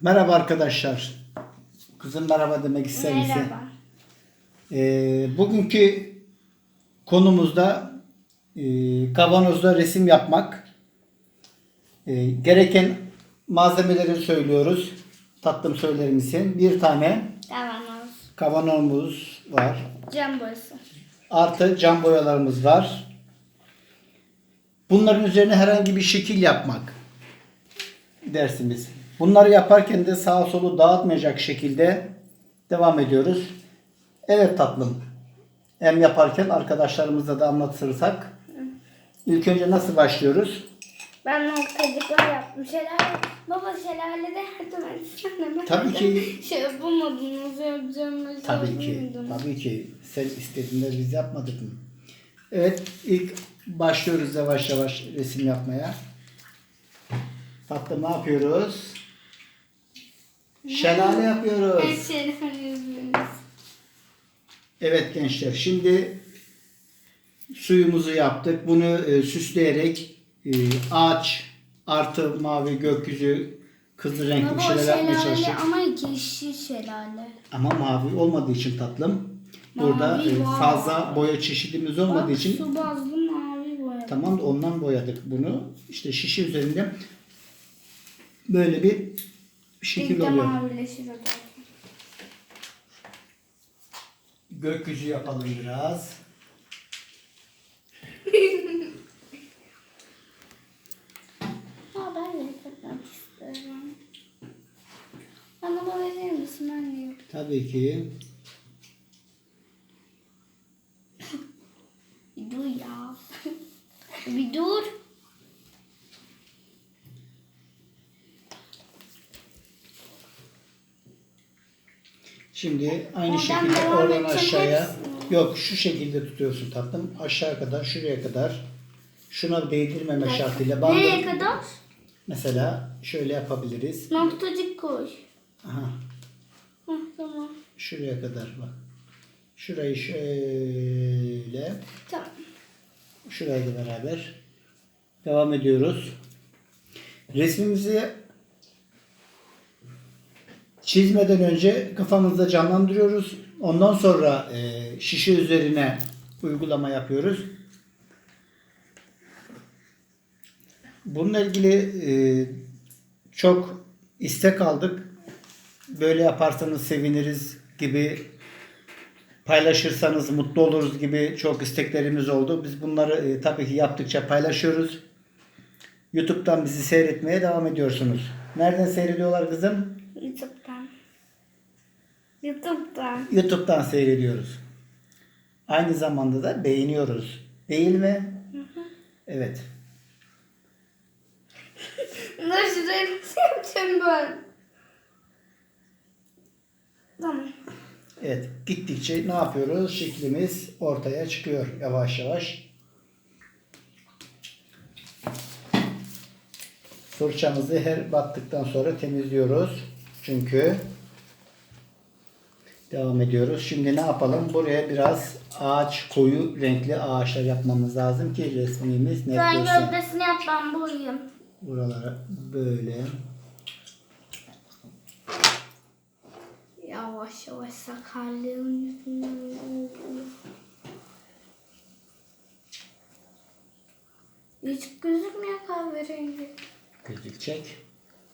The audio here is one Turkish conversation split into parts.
Merhaba arkadaşlar. Kızım merhaba demek ister misin? Merhaba. Ee, bugünkü konumuzda e, kavanozda resim yapmak. Ee, gereken malzemeleri söylüyoruz. Tatlım söyler misin? Bir tane Kavanoz. kavanozumuz var. Cam boyası. Artı cam boyalarımız var. Bunların üzerine herhangi bir şekil yapmak dersimiz. Bunları yaparken de sağa solu dağıtmayacak şekilde devam ediyoruz. Evet tatlım. Hem yaparken arkadaşlarımızla da anlatırsak. İlk önce nasıl başlıyoruz? Ben noktacıklar yaptım. Şelale. Baba şelalede yardım etsene. Ben Tabii ki. Şey yapamadınız yapacağım. Tabii ki. Tabii ki. Sen istediğinde biz yapmadık mı? Evet ilk başlıyoruz yavaş yavaş resim yapmaya. Tatlım ne yapıyoruz? Şelale yapıyoruz. Her şelale yüzünüz. Evet gençler şimdi suyumuzu yaptık. Bunu e, süsleyerek e, ağaç artı mavi gökyüzü kızıl renkli bir şeyler yapmaya çalıştık. ama yeşil şelale. Ama mavi olmadığı için tatlım. Burada Mavi e, var. fazla boya çeşidimiz olmadığı Bak için su bazlı mavi boya. tamam da ondan boyadık bunu. İşte şişe üzerinde böyle bir Bir de oluyor. mavileşir o da. Gökyüzü yapalım biraz. Ha ben de yapmak istiyorum. Bana da verir misin anne? Tabii ki. Bir dur ya. bir dur. Şimdi aynı Oradan şekilde devam oradan aşağıya hepsini. yok şu şekilde tutuyorsun tatlım. Aşağı kadar şuraya kadar şuna değdirmeme şartıyla bandı Nereye kadar? mesela şöyle yapabiliriz. Noktacık koy. Aha Hah, tamam. şuraya kadar bak. Şurayı şöyle Tamam. şurayla beraber devam ediyoruz. Resmimizi çizmeden önce kafamızda canlandırıyoruz. Ondan sonra e, şişe üzerine uygulama yapıyoruz. Bununla ilgili e, çok istek aldık. Böyle yaparsanız seviniriz gibi paylaşırsanız mutlu oluruz gibi çok isteklerimiz oldu. Biz bunları e, tabii ki yaptıkça paylaşıyoruz. YouTube'dan bizi seyretmeye devam ediyorsunuz. Nereden seyrediyorlar kızım? YouTube'dan. YouTube'dan. YouTube'dan seyrediyoruz. Aynı zamanda da beğeniyoruz. Değil mi? Evet. Nasıl nasıl yapacağım ben? Tamam. Evet. Gittikçe ne yapıyoruz? Şeklimiz ortaya çıkıyor yavaş yavaş. Fırçamızı her battıktan sonra temizliyoruz. Çünkü devam ediyoruz. Şimdi ne yapalım? Buraya biraz ağaç, koyu renkli ağaçlar yapmamız lazım ki resmimiz netleşsin. gövdesini yap ben boyayayım. Buralara böyle. Yavaş yavaş sakarlığın yüzünden oldu. Hiç gözükmüyor kahverengi. Gözükecek.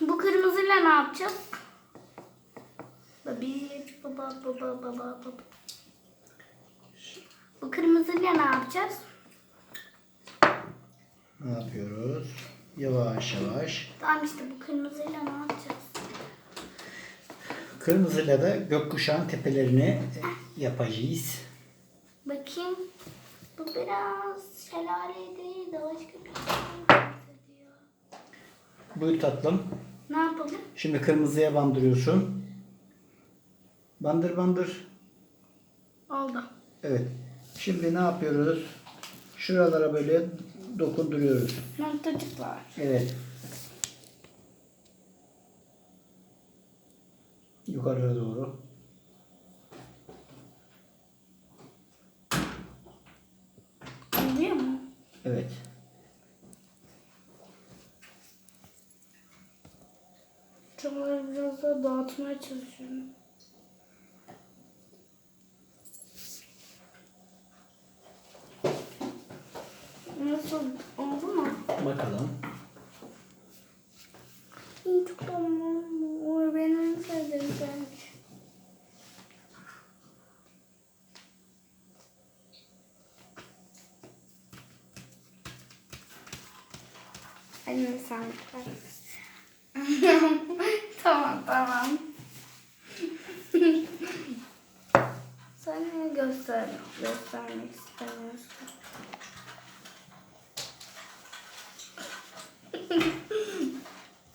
Bu kırmızıyla ne yapacağız? Bir, baba baba baba baba. Bu kırmızıyla ne yapacağız? Ne yapıyoruz? Yavaş yavaş. Tamam işte bu kırmızıyla ne yapacağız? Kırmızıyla da gökkuşağın tepelerini yapacağız. Bakayım. Bu biraz şelale değil de başka bir şey. Buyur tatlım. Ne yapalım? Şimdi kırmızıya bandırıyorsun. Bandır bandır. Oldu. Evet. Şimdi ne yapıyoruz? Şuralara böyle dokunduruyoruz. Noktacıklar. Evet. Yukarıya doğru. Oluyor mu? Evet. Daha dağıtmaya çalışıyorum. Nasıl oldu mu? Bakalım. İyi çok tamam. O benim en sevdiğim renk. Anne sen tamam tamam. Ne göster göstermek istemiyorsun?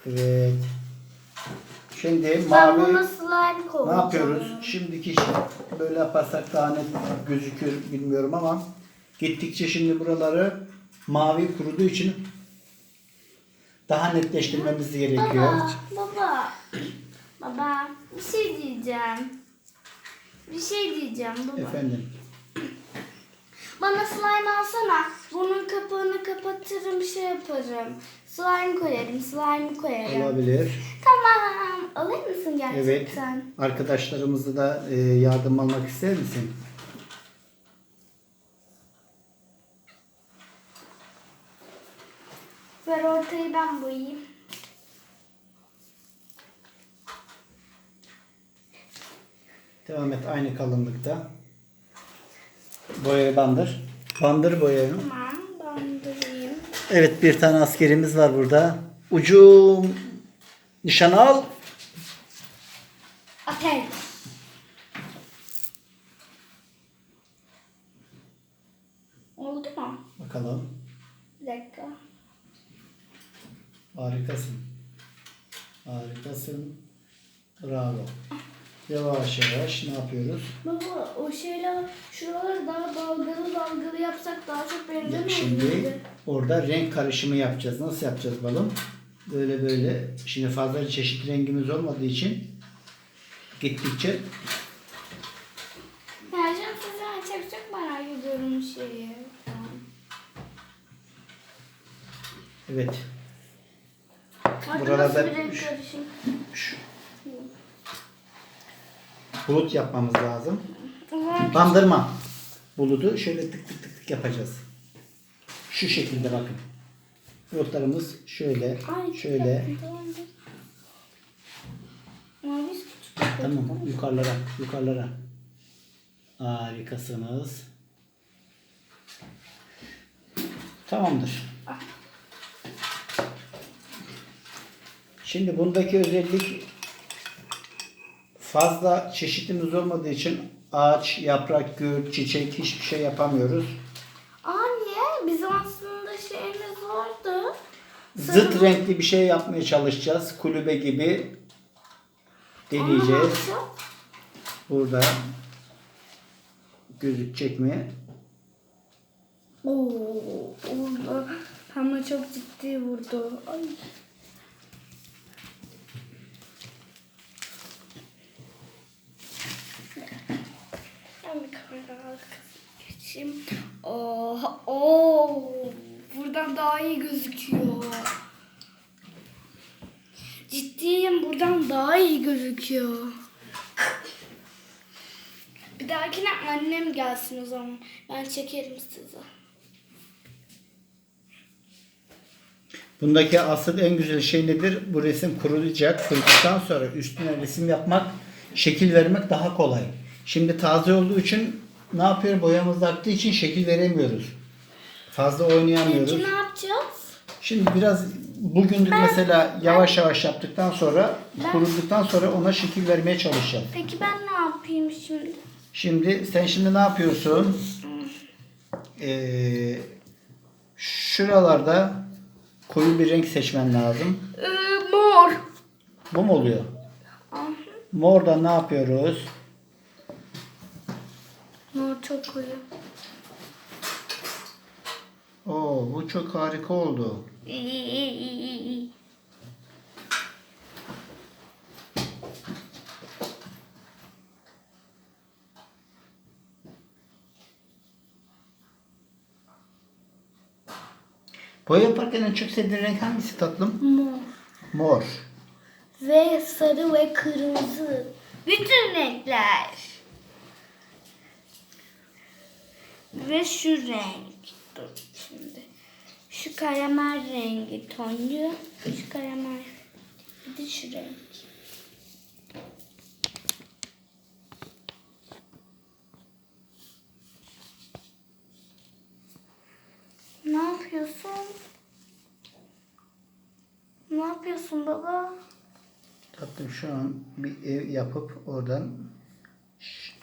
Evet. Şimdi Ben mavi buna slime ne yapıyoruz? Şimdiki şey böyle yaparsak daha net gözükür bilmiyorum ama gittikçe şimdi buraları mavi kuruduğu için daha netleştirmemiz gerekiyor. Baba, baba, baba, bir şey diyeceğim. Bir şey diyeceğim baba. Efendim. Bana slime alsana. Bunun kapağını kapatırım, şey yaparım. Slime koyarım, slime koyarım. Olabilir. Tamam. Alır mısın Evet. gerçekten? Arkadaşlarımızı da e, yardım almak ister misin? Ver ortayı ben boyayayım. Devam et aynı kalınlıkta. Boyayı bandır. Bandır boyayı. Tamam, bandırayım. Evet bir tane askerimiz var burada. Ucum nişan al. Ateş. Oldu mu? Bakalım. Bir dakika. Harikasın. Harikasın. Bravo. Yavaş yavaş ne yapıyoruz? Baba o şeyler şuraları daha dalgalı dalgalı yapsak daha çok benzemiyor Şimdi muydu? orada renk karışımı yapacağız. Nasıl yapacağız balım? Böyle böyle. Şimdi fazla çeşit rengimiz olmadığı için gittikçe canım size çok çok merak ediyorum şeyi. Evet Buralarda nasıl bir renk karışım? şu bulut yapmamız lazım. Bandırma buludu şöyle tık tık tık tık yapacağız. Şu şekilde bakın. Bulutlarımız şöyle, şöyle. yapalım, Tamam, yukarılara, yukarılara. Harikasınız. Tamamdır. Şimdi bundaki özellik fazla çeşitimiz olmadığı için ağaç, yaprak, gül, çiçek hiçbir şey yapamıyoruz. Aa niye? Bizim aslında şeyimiz vardı. Zıt renkli bir şey yapmaya çalışacağız. Kulübe gibi deneyeceğiz. Yapacağız? Burada gözükecek mi? Oo, orada ama çok ciddi vurdu. Ay. Ben bir kamera arkasına geçeyim. Oo, oo, buradan daha iyi gözüküyor. Ciddiyim buradan daha iyi gözüküyor. Bir dahakine annem gelsin o zaman. Ben çekerim size. Bundaki asıl en güzel şey nedir? Bu resim kurulacak. Kuruduktan sonra üstüne resim yapmak şekil vermek daha kolay. Şimdi taze olduğu için ne yapıyor? Boyamız aktığı için şekil veremiyoruz. Fazla oynayamıyoruz. Peki ne yapacağız? Şimdi biraz bugünlük mesela yavaş yavaş yaptıktan sonra Ben- kuruduktan sonra ona şekil vermeye çalışacağız. Peki ben ne yapayım şimdi? Şimdi sen şimdi ne yapıyorsun? Ee, şuralarda koyu bir renk seçmen lazım. Ee, mor. Bu mu oluyor? Morda ne yapıyoruz? Mor çok koyu. Oo, bu çok harika oldu. İyi iyi iyi iyi iyi. Boya yaparken en çok sevdiğin renk hangisi tatlım? Mor. Mor. Ve sarı ve kırmızı. Bütün renkler. Ve şu renk. Dur şimdi. Şu karamel rengi tonlu. Şu karamel. Bir de şu renk. Ne yapıyorsun? Ne yapıyorsun baba? Tatlım şu an bir ev yapıp oradan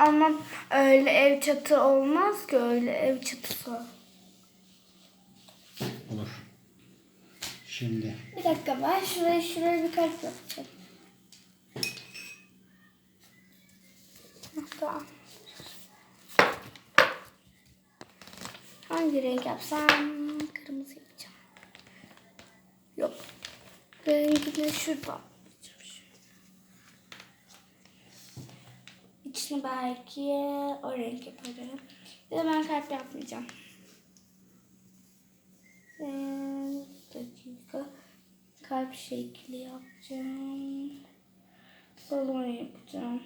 Ama öyle ev çatı olmaz ki öyle ev çatısı. olur. Şimdi Bir dakika ben şuraya şuraya bir kalp yapacağım. Tamam. Hangi renk yapsam? Kırmızı yapacağım. Yok. Rengini şuradan yapacağım. İçini belki o renk yaparım. Bir de ben kalp yapmayacağım. Ee, dakika. Kalp şekli yapacağım. Balon yapacağım.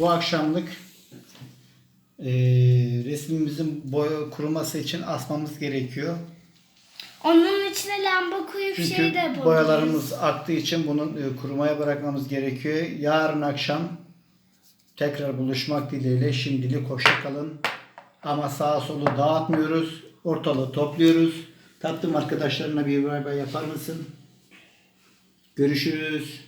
Bu akşamlık eee, resmimizin boya kuruması için asmamız gerekiyor. Onun içine lamba koyup Çünkü şey de yapabiliriz. boyalarımız aktığı için bunu e, kurumaya bırakmamız gerekiyor. Yarın akşam tekrar buluşmak dileğiyle şimdilik hoşça kalın. Ama sağa solu dağıtmıyoruz. Ortalığı topluyoruz. Tatlım arkadaşlarına bir bay bay yapar mısın? Görüşürüz.